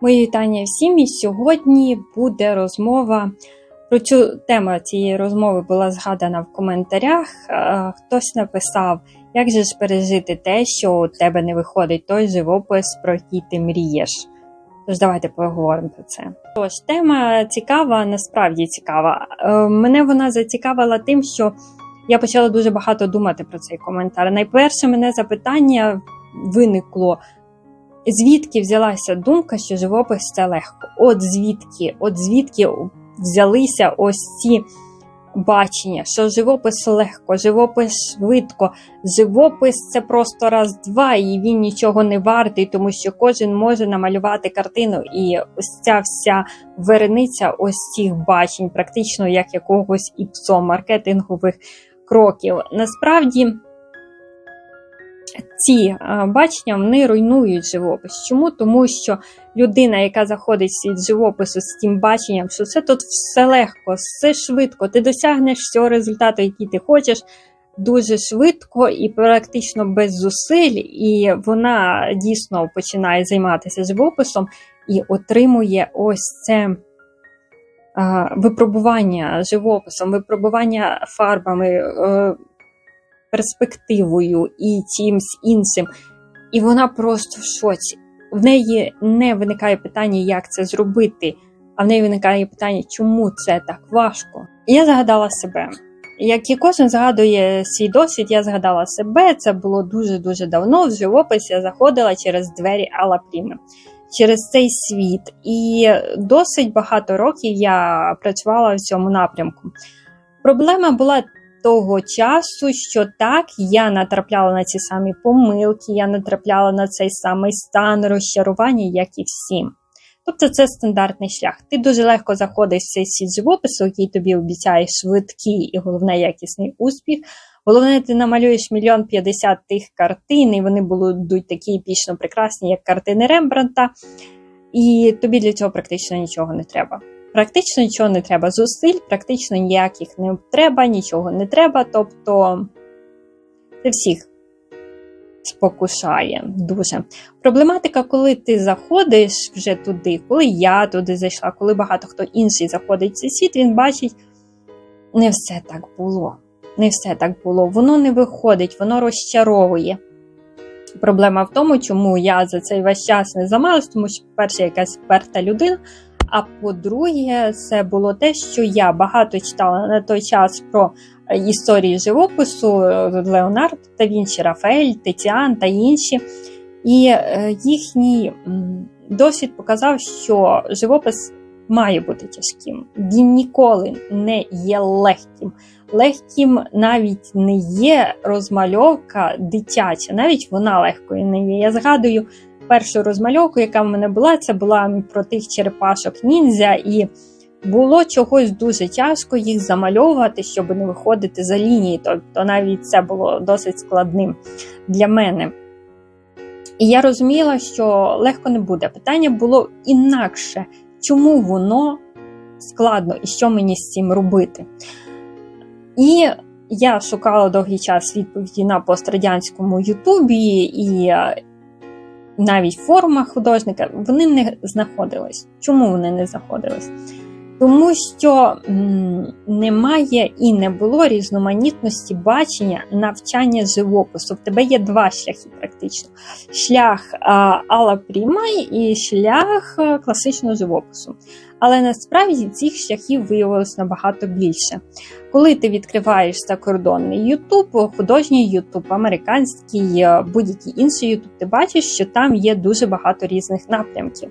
Мої вітання всім. І сьогодні буде розмова. Про цю тему цієї розмови була згадана в коментарях. Е, Хтось написав, як же ж пережити те, що у тебе не виходить той живопис, про який ти мрієш. Тож давайте поговоримо про це. Тож, тема цікава, насправді цікава. Е, Мене вона зацікавила тим, що я почала дуже багато думати про цей коментар. Найперше мене запитання виникло. Звідки взялася думка, що живопис це легко? От звідки, от звідки взялися ось ці бачення, що живопис легко, живопис швидко, живопис це просто раз-два, і він нічого не вартий, тому що кожен може намалювати картину, і ось ця вся верениця ось цих бачень, практично як якогось іпсо маркетингових кроків. Насправді. Ці бачення вони руйнують живопис. Чому? Тому що людина, яка заходить в живопису з тим баченням, що це тут все легко, все швидко, ти досягнеш цього результату, який ти хочеш, дуже швидко і практично без зусиль, і вона дійсно починає займатися живописом і отримує ось це. Випробування живописом, випробування фарбами, е, перспективою і чимсь іншим. І вона просто в шоці. В неї не виникає питання, як це зробити, а в неї виникає питання, чому це так важко. І я згадала себе. Як і кожен згадує свій досвід, я згадала себе. Це було дуже-дуже давно. В живопис я заходила через двері Алла через цей світ. І досить багато років я працювала в цьому напрямку. Проблема була того часу, що так я натрапляла на ці самі помилки, я натрапляла на цей самий стан розчарування, як і всім. Тобто це стандартний шлях. Ти дуже легко заходиш в цей світ живопису, який тобі обіцяє швидкий і головне якісний успіх. Головне, ти намалюєш мільйон п'ятдесят тих картин, і вони будуть такі епічно прекрасні, як картини Рембранта, і тобі для цього практично нічого не треба. Практично нічого не треба зусиль, практично ніяких не треба, нічого не треба. Тобто це всіх спокушає дуже. Проблематика, коли ти заходиш вже туди, коли я туди зайшла, коли багато хто інший заходить в цей світ, він бачить, не все так було. Не все так було. Воно не виходить, воно розчаровує. Проблема в тому, чому я за цей весь час не замалась, тому що, перше, якась вперта людина. А по-друге, це було те, що я багато читала на той час про історії живопису Леонардо та Вінчі, Рафаель, Тетіан та інші. І їхній досвід показав, що живопис має бути тяжким. Він ніколи не є легким. Легким навіть не є розмальовка дитяча, навіть вона легкою не є. Я згадую першу розмальовку, яка в мене була, це була про тих черепашок ніндзя, і було чогось дуже тяжко їх замальовувати, щоб не виходити за лінії. Тобто навіть це було досить складним для мене. І я розуміла, що легко не буде. Питання було інакше, чому воно складно і що мені з цим робити. І я шукала довгий час відповіді на пострадянському Ютубі і навіть форма художника, вони не знаходились. Чому вони не знаходились? Тому що немає і не було різноманітності бачення навчання живопису. В тебе є два шляхи, практично: шлях Алла Прімай і шлях а, класичного живопису. Але насправді цих шляхів виявилось набагато більше. Коли ти відкриваєш закордонний Ютуб, художній Ютуб, американський, будь-який інший Ютуб, ти бачиш, що там є дуже багато різних напрямків.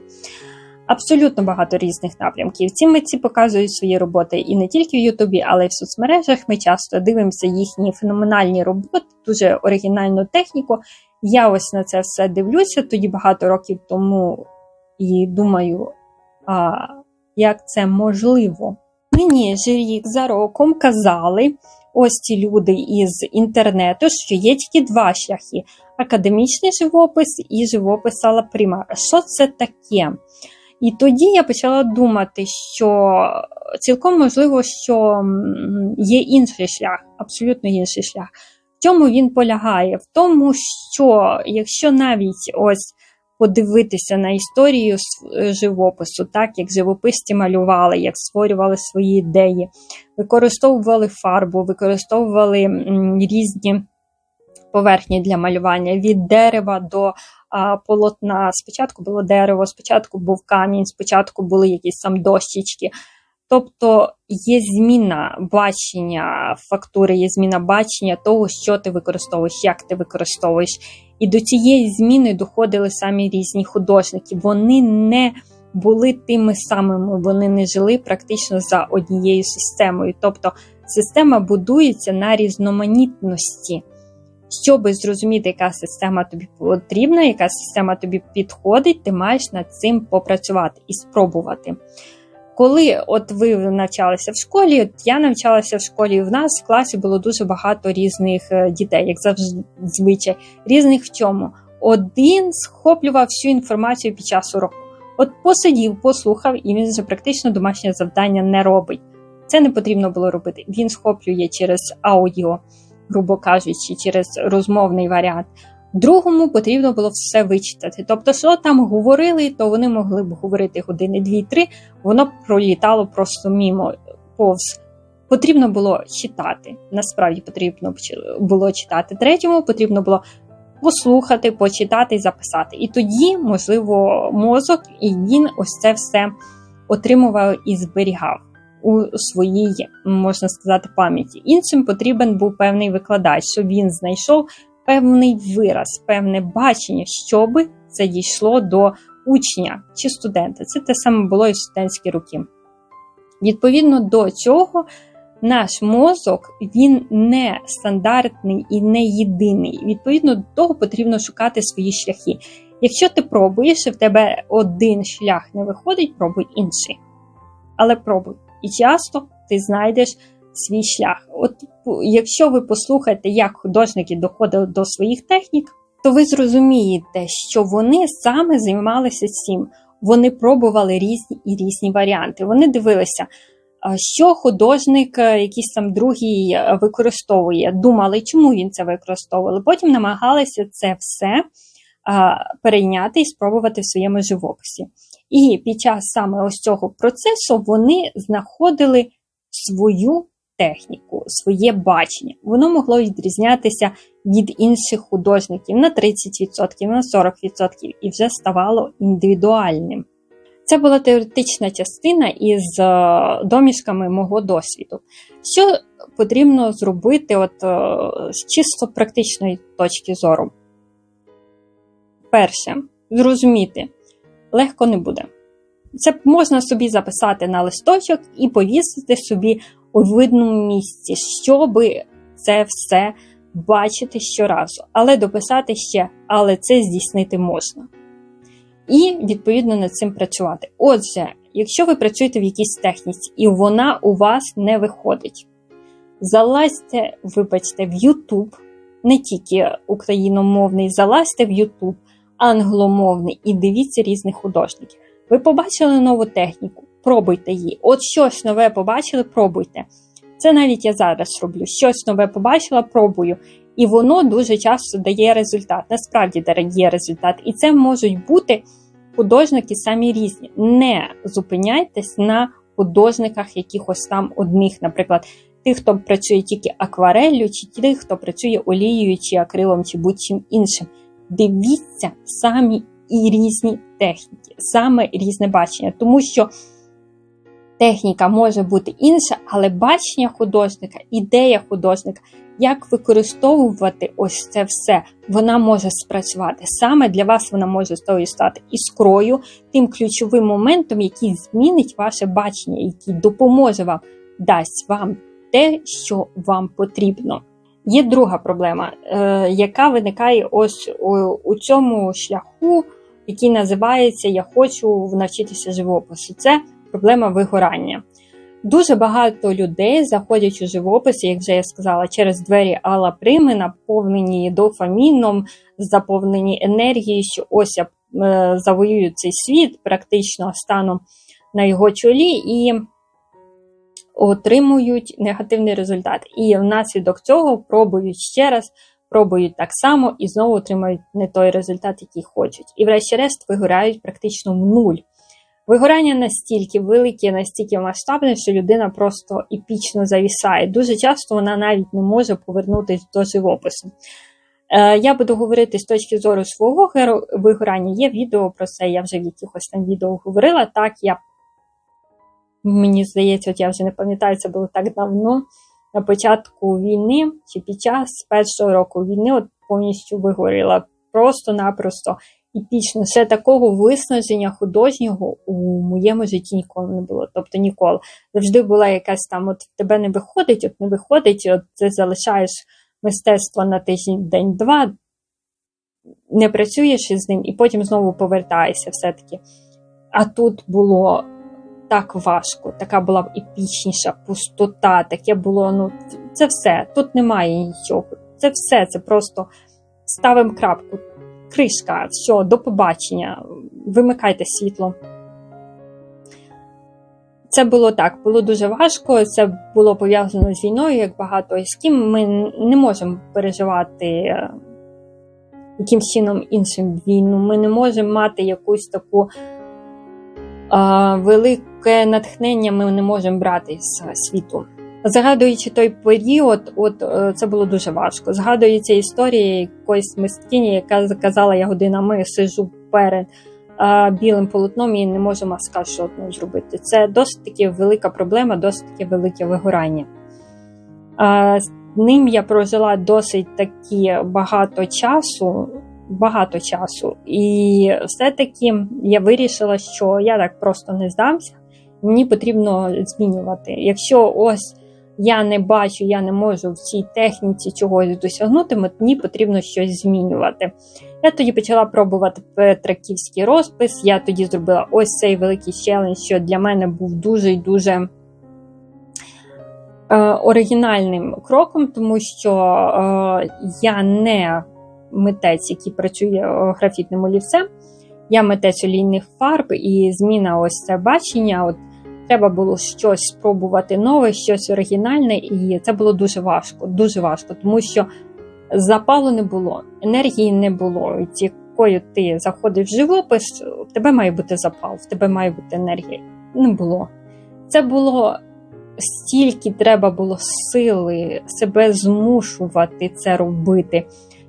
Абсолютно багато різних напрямків. Ці митці показують свої роботи і не тільки в Ютубі, але й в соцмережах. Ми часто дивимося їхні феноменальні роботи, дуже оригінальну техніку. Я ось на це все дивлюся тоді багато років тому і думаю, а як це можливо. Мені ж рік за роком казали ось ці люди із інтернету, що є тільки два шляхи: академічний живопис і живопис Алла Пріма. Що це таке? І тоді я почала думати, що цілком можливо, що є інший шлях, абсолютно інший шлях. В чому він полягає? В тому, що якщо навіть ось подивитися на історію с- живопису, так як живописці малювали, як створювали свої ідеї, використовували фарбу, використовували різні поверхні для малювання від дерева до полотна. Спочатку було дерево, спочатку був камінь, спочатку були якісь там дощечки. Тобто є зміна бачення фактури, є зміна бачення того, що ти використовуєш, як ти використовуєш. І до цієї зміни доходили самі різні художники. Вони не були тими самими, вони не жили практично за однією системою. Тобто система будується на різноманітності. Щоб зрозуміти, яка система тобі потрібна, яка система тобі підходить, ти маєш над цим попрацювати і спробувати. Коли от ви навчалися в школі, от я навчалася в школі, і в нас в класі було дуже багато різних е, дітей, як завжди звичай, різних в чому. Один схоплював всю інформацію під час уроку. От посидів, послухав, і він вже практично домашнє завдання не робить. Це не потрібно було робити. Він схоплює через аудіо, грубо кажучи, через розмовний варіант. Другому потрібно було все вичитати. Тобто, що там говорили, то вони могли б говорити години дві-три, воно пролітало просто мімо повз. Потрібно було читати. Насправді потрібно було читати. Третьому потрібно було послухати, почитати і записати. І тоді, можливо, мозок і він ось це все отримував і зберігав у своїй, можна сказати, пам'яті. Іншим потрібен був певний викладач, щоб він знайшов певний вираз, певне бачення, щоб це дійшло до учня чи студента. Це те саме було і в студентські роки. Відповідно до цього, наш мозок він не стандартний і не єдиний. Відповідно до того, потрібно шукати свої шляхи. Якщо ти пробуєш і в тебе один шлях не виходить, пробуй інший. Але пробуй. І часто ти знайдеш свій шлях. От якщо ви послухаєте, як художники доходили до своїх технік, то ви зрозумієте, що вони саме займалися цим. Вони пробували різні і різні варіанти. Вони дивилися, що художник, якийсь там другий використовує, думали, чому він це використовував. Потім намагалися це все перейняти і спробувати в своєму живописі. І під час саме ось цього процесу вони знаходили свою техніку, своє бачення. Воно могло відрізнятися від інших художників на 30%, на 40% і вже ставало індивідуальним. Це була теоретична частина із е, домішками мого досвіду. Що потрібно зробити от, е, з чисто практичної точки зору? Перше, зрозуміти, легко не буде. Це можна собі записати на листочок і повісити собі у видному місці, щоб це все бачити щоразу. Але дописати ще, але це здійснити можна. І, відповідно, над цим працювати. Отже, якщо ви працюєте в якійсь техніці, і вона у вас не виходить, залазьте, вибачте, в YouTube, не тільки україномовний, залазьте в YouTube, англомовний і дивіться різних художників. Ви побачили нову техніку, пробуйте її. От щось нове побачили, пробуйте. Це навіть я зараз роблю. Щось нове побачила, пробую. І воно дуже часто дає результат. Насправді дає результат. І це можуть бути художники самі різні. Не зупиняйтесь на художниках якихось там одних, наприклад, тих, хто працює тільки аквареллю, чи тих, хто працює олією, чи акрилом, чи будь-чим іншим. Дивіться самі і різні техніки, саме різне бачення, тому що техніка може бути інша, але бачення художника, ідея художника, як використовувати ось це все, вона може спрацювати. Саме для вас вона може стати іскрою, тим ключовим моментом, який змінить ваше бачення, який допоможе вам, дасть вам те, що вам потрібно. Є друга проблема, е, яка виникає ось у, у цьому шляху, який називається Я хочу навчитися живопису. Це проблема вигорання. Дуже багато людей заходять у живопис, як вже я сказала, через двері Алла Прими, наповнені дофаміном, заповнені енергією, що ось я е, завоюю цей світ, практично стану на його чолі і отримують негативний результат. І внаслідок цього пробують ще раз, пробують так само і знову отримають не той результат, який хочуть. І врешті-решт вигорають практично в нуль. Вигорання настільки велике, настільки масштабне, що людина просто епічно завісає. Дуже часто вона навіть не може повернутися до живопису. Е, Я буду говорити з точки зору свого вигорання. Є відео про це, я вже в якихось там відео говорила. Так, я мені здається, от я вже не пам'ятаю, це було так давно. На початку війни чи під час першого року війни от повністю вигоріла. Просто-напросто епічно. Ще такого виснаження художнього у моєму житті ніколи не було. Тобто ніколи. Завжди була якась там, от тебе не виходить, от не виходить, от ти залишаєш мистецтво на тиждень, день-два, не працюєш із ним, і потім знову повертаєшся все-таки. А тут було так важко, така була епічніша пустота, таке було, ну, це все. Тут немає нічого. Це все, це просто ставимо крапку. Кришка, все, до побачення, вимикайте світло. Це було так, було дуже важко. Це було пов'язано з війною, як багато з ким ми не можемо переживати е, якимсь чином іншим війну. Ми не можемо мати якусь таку а, велике натхнення, ми не можемо брати з світу. Згадуючи той період, от е, це було дуже важко. Згадується історія якоїсь мисткині, яка сказала, я годинами сижу перед а, білим полотном і не можу маскаж жодного зробити. Це досить таки велика проблема, досить таки велике вигорання. А, з ним я прожила досить таки багато часу, багато часу, і все-таки я вирішила, що я так просто не здамся. Мені потрібно змінювати. Якщо ось я не бачу, я не можу в цій техніці чогось досягнути, мені потрібно щось змінювати. Я тоді почала пробувати петраківський розпис. Я тоді зробила ось цей великий челендж, що для мене був дуже і дуже е, оригінальним кроком, тому що е, я не митець, який працює е, графітним олівцем. Я митець олійних фарб і зміна ось це бачення. От Треба було щось спробувати нове, щось оригінальне, і це було дуже важко, дуже важко, тому що запалу не було, енергії не було. З якою ти заходиш в живопис, в тебе має бути запал, в тебе має бути енергія. Не було. Це було стільки треба було сили себе змушувати це робити.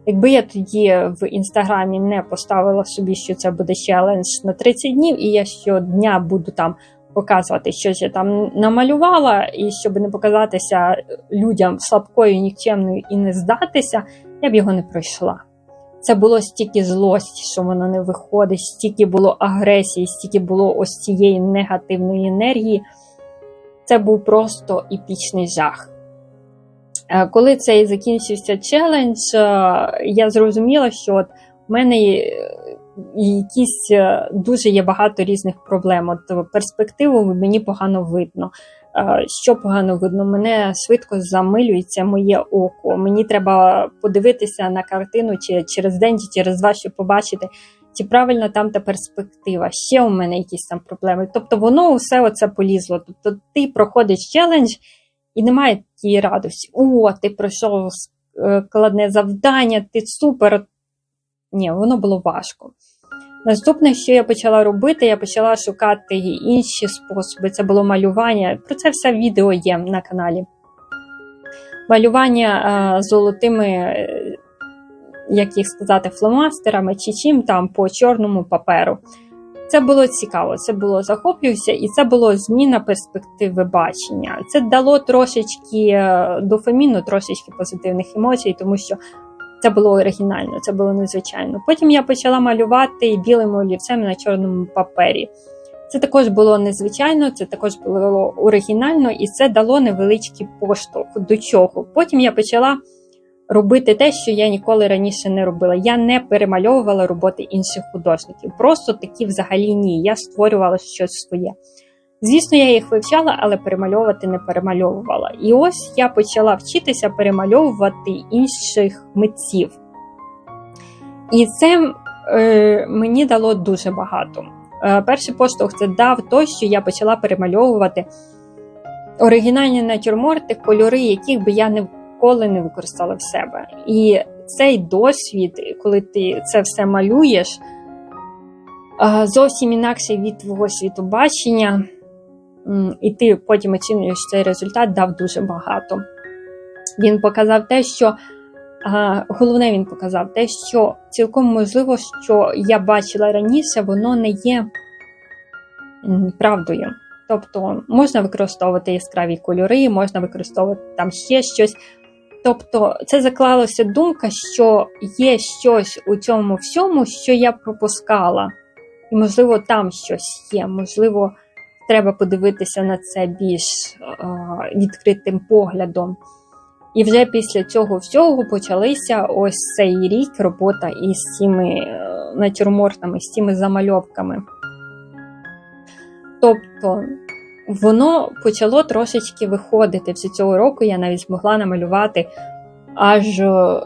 Якби я тоді в інстаграмі не поставила собі, що це буде челендж на 30 днів, і я щодня буду там показувати, що я там намалювала, і щоб не показатися людям слабкою, нікчемною і не здатися, я б його не пройшла. Це було стільки злості, що воно не виходить, стільки було агресії, стільки було ось цієї негативної енергії. Це був просто епічний жах. Е, Коли цей закінчився челендж, е, я зрозуміла, що от в мене якісь е, дуже є багато різних проблем. От перспективу мені погано видно. Е, Що погано видно, мене швидко замилюється моє око. Мені треба подивитися на картину чи через день, чи через два, щоб побачити, чи правильна там та перспектива. Ще у мене якісь там проблеми. Тобто воно все оце полізло. Тобто ти проходиш челендж і немає тієї радості. О, ти пройшов складне завдання, ти супер. Ні, воно було важко. Наступне, що я почала робити, я почала шукати інші способи. Це було малювання. Про це все відео є на каналі. Малювання а, золотими, е, як їх сказати, фломастерами чи чим там по чорному паперу. Це було цікаво, це було захоплююся, і це було зміна перспективи бачення. Це дало трошечки е, дофаміну, трошечки позитивних емоцій, тому що це було оригінально, це було незвичайно. Потім я почала малювати білим олівцем на чорному папері. Це також було незвичайно, це також було оригінально, і це дало невеличкий поштовх до чого. Потім я почала робити те, що я ніколи раніше не робила. Я не перемальовувала роботи інших художників. Просто такі взагалі ні. Я створювала щось своє. Звісно, я їх вивчала, але перемальовувати не перемальовувала. І ось я почала вчитися перемальовувати інших митців. І це е, мені дало дуже багато. Е, перший поштовх це дав той, що я почала перемальовувати оригінальні натюрморти, кольори, яких би я ніколи не використала в себе. І цей досвід, коли ти це все малюєш, а, зовсім інакший від твого світобачення, і ти потім оцінюєш цей результат, дав дуже багато. Він показав те, що головне, він показав те, що цілком можливо, що я бачила раніше, воно не є правдою. Тобто можна використовувати яскраві кольори, можна використовувати там ще щось. Тобто, це заклалася думка, що є щось у цьому всьому, що я пропускала. І, можливо, там щось є, можливо, треба подивитися на це більш е, відкритим поглядом. І вже після цього всього почалися ось цей рік робота із цими е, натюрмортами, з цими замальовками. Тобто воно почало трошечки виходити. Вже цього року я навіть змогла намалювати аж е,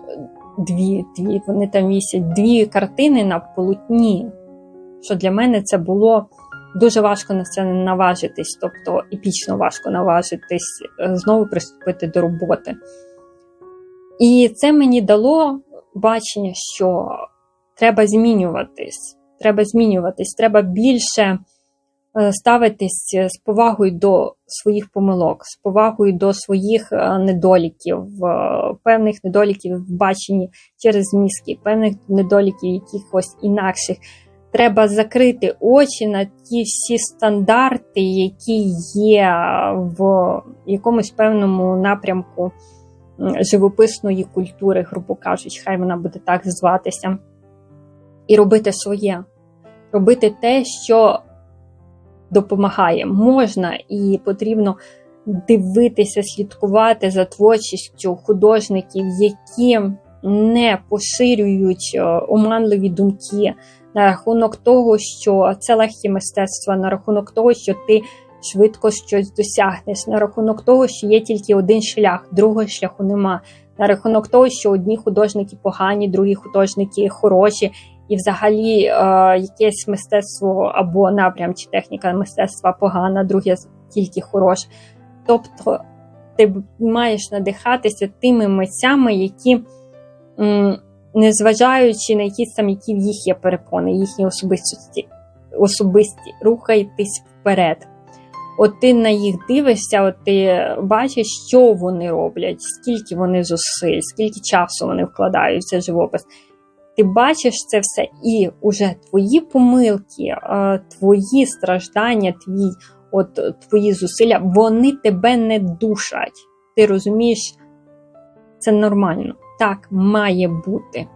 дві, дві, вони там місяць, дві картини на полотні. Що для мене це було дуже важко на це наважитись, тобто епічно важко наважитись, е, знову приступити до роботи. І це мені дало бачення, що треба змінюватись, треба змінюватись, треба більше е, ставитись з повагою до своїх помилок, з повагою до своїх е, недоліків, е, певних недоліків в баченні через мізки, певних недоліків якихось інакших. Треба закрити очі на ті всі стандарти, які є в якомусь певному напрямку живописної культури, грубо кажучи, хай вона буде так зватися, і робити своє, робити те, що допомагає. Можна і потрібно дивитися, слідкувати за творчістю художників, які не поширюють е, оманливі думки на рахунок того, що це легке мистецтво, на рахунок того, що ти швидко щось досягнеш, на рахунок того, що є тільки один шлях, другого шляху нема. На рахунок того, що одні художники погані, другі художники хороші, і взагалі е, якесь мистецтво або напрям чи техніка мистецтва погана, друге тільки хороше. Тобто ти маєш надихатися тими митцями, які, незважаючи на якісь там, які в їх є перепони, їхні особистості, особисті, рухайтесь вперед. От ти на їх дивишся, от ти бачиш, що вони роблять, скільки вони зусиль, скільки часу вони вкладають в живопис. Ти бачиш це все, і уже твої помилки, твої страждання, твій, от, твої зусилля, вони тебе не душать. Ти розумієш, це нормально. Так має бути.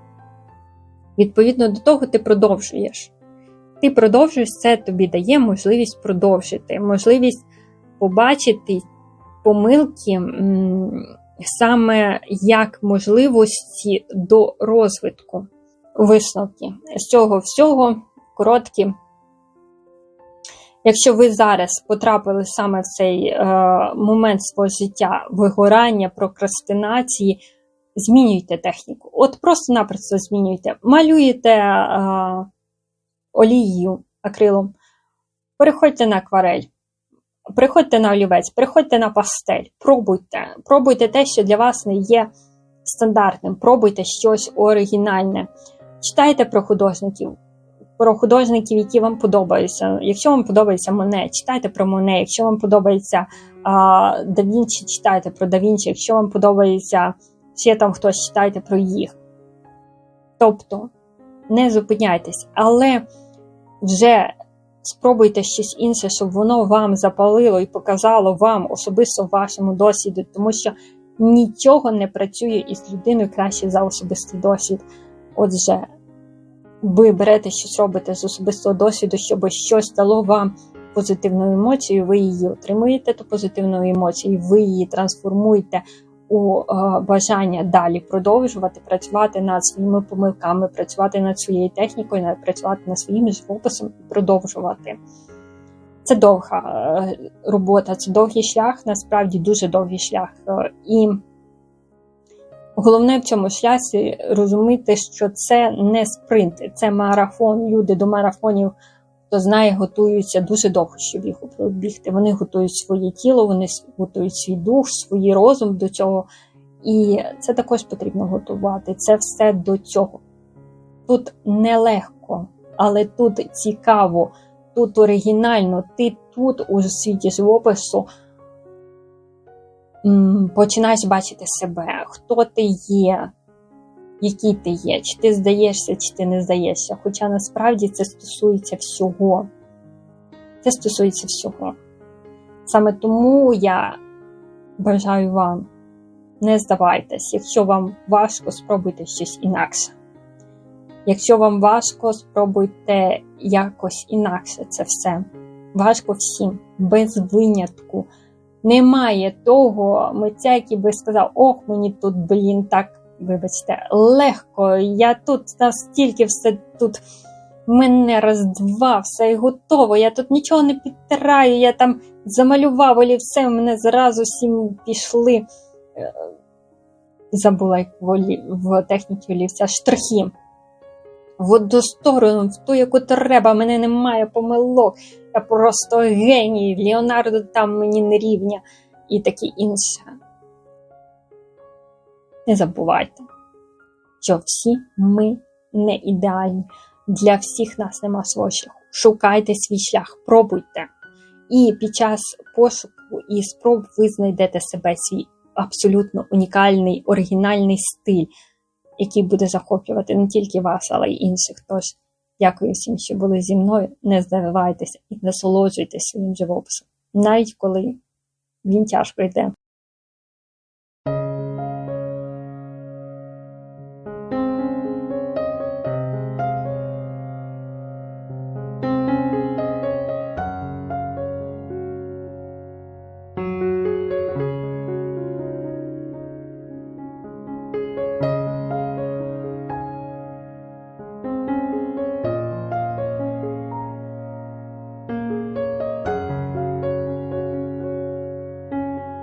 Відповідно до того, ти продовжуєш. Ти продовжуєш, це тобі дає можливість продовжити, можливість побачити помилки саме як можливості до розвитку. Висновки з цього всього короткі. Якщо ви зараз потрапили саме в цей е, момент свого життя вигорання, прокрастинації, змінюйте техніку. От просто-напросто змінюйте. Малюєте е, олією акрилом, переходьте на акварель, приходьте на олівець, приходьте на пастель, пробуйте. Пробуйте те, що для вас не є стандартним, пробуйте щось оригінальне. Читайте про художників, про художників, які вам подобаються. Якщо вам подобається Моне, читайте про Моне. Якщо вам подобається а, Да Вінчі, читайте про Да Вінчі. Якщо вам подобається ще там хтось, читайте про їх. Тобто не зупиняйтесь, але вже спробуйте щось інше, щоб воно вам запалило і показало вам особисто вашому досвіду, тому що нічого не працює із людиною краще за особистий досвід. Отже, ви берете щось робите з особистого досвіду, щоб щось дало вам позитивну емоцію, ви її отримуєте, ту позитивну емоцію, ви її трансформуєте у е, бажання далі продовжувати працювати над своїми помилками, працювати над своєю технікою, працювати над своїм живописом і продовжувати. Це довга е, робота, це довгий шлях, насправді дуже довгий шлях. Е, і Головне в цьому шлясі розуміти, що це не спринт, це марафон. Люди до марафонів, хто знає, готуються дуже довго, щоб їх пробігти. Вони готують своє тіло, вони готують свій дух, свій розум до цього. І це також потрібно готувати. Це все до цього. Тут нелегко, але тут цікаво, тут оригінально. Ти тут у світі живопису починаєш бачити себе, хто ти є, який ти є, чи ти здаєшся, чи ти не здаєшся. Хоча насправді це стосується всього. Це стосується всього. Саме тому я бажаю вам, не здавайтесь, якщо вам важко, спробуйте щось інакше. Якщо вам важко, спробуйте якось інакше це все. Важко всім, без винятку. Немає того митця, який би сказав: ох, мені тут, блін, так, вибачте, легко. Я тут настільки все тут мене раз-два, все і готово. Я тут нічого не підтираю, я там замалював і все, в мене зразу всім пішли. Е, Забула як в, олі... в техніці олівця штрихи. В одну сторону, в ту, яку треба, мене немає помилок. Я просто геній, Леонардо там мені не рівня і таке інше. Не забувайте, що всі ми не ідеальні. Для всіх нас нема свого шляху. Шукайте свій шлях, пробуйте. І під час пошуку і спроб ви знайдете себе свій абсолютно унікальний, оригінальний стиль, який буде захоплювати не тільки вас, але й інших. Тож, дякую всім, що були зі мною. Не здавайтеся і насолоджуйтесь своїм живописом, навіть коли він тяжко йде.